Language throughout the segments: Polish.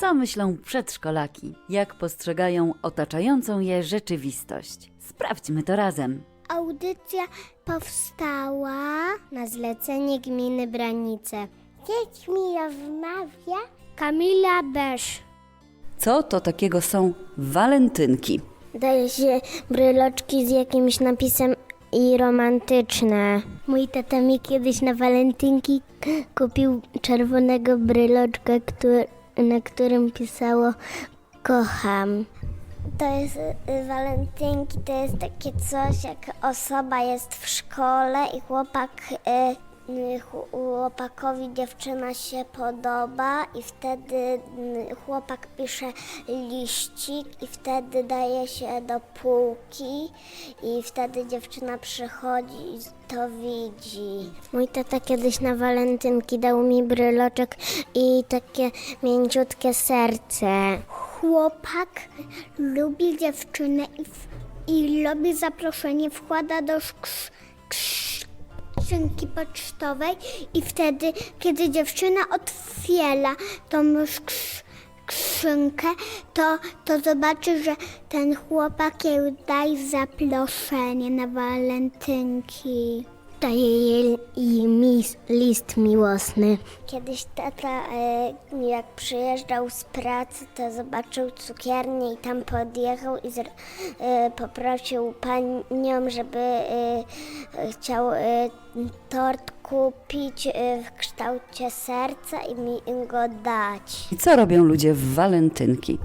Co myślą przedszkolaki? Jak postrzegają otaczającą je rzeczywistość? Sprawdźmy to razem. Audycja powstała na zlecenie gminy Branice. Dziećmi rozmawia Kamila Besz. Co to takiego są walentynki? Daje się bryloczki z jakimś napisem i romantyczne. Mój tata mi kiedyś na walentynki kupił czerwonego bryloczka, który, na którym pisało kocham. To jest y, walentynki, to jest takie coś, jak osoba jest w szkole i chłopak, y, chłopakowi dziewczyna się podoba i wtedy y, chłopak pisze liścik i wtedy daje się do półki i wtedy dziewczyna przychodzi i to widzi. Mój tata kiedyś na walentynki dał mi bryloczek i takie mięciutkie serce. Chłopak lubi dziewczynę i, i lubi zaproszenie, wkłada do szk- krz- skrzynki pocztowej i wtedy, kiedy dziewczyna otwiera tą skrzy- skrzynkę, to, to zobaczy, że ten chłopak jej daje zaproszenie na walentynki. Daje jej, list miłosny. Kiedyś tata, e, jak przyjeżdżał z pracy, to zobaczył cukiernię i tam podjechał i e, poprosił panią, żeby e, chciał tort kupić w kształcie serca i mi go dać. I co robią ludzie w walentynki?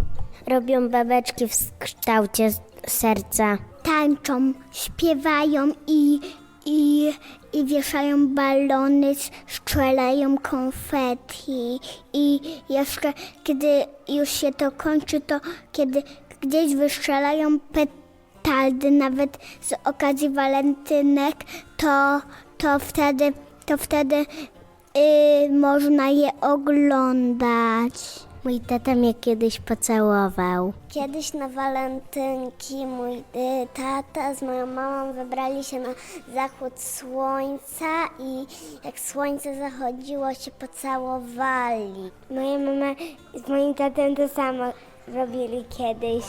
Robią babeczki w kształcie serca. Tańczą, śpiewają i, i, i wieszają balony, strzelają konfetti. I jeszcze kiedy już się to kończy, to kiedy gdzieś wystrzelają petardy, nawet z okazji walentynek, to, to wtedy, to wtedy y, można je oglądać. Mój tata mnie kiedyś pocałował. Kiedyś na walentynki mój y, tata z moją mamą wybrali się na zachód słońca i jak słońce zachodziło się pocałowali. Moja mama z moim tatem to samo robili kiedyś.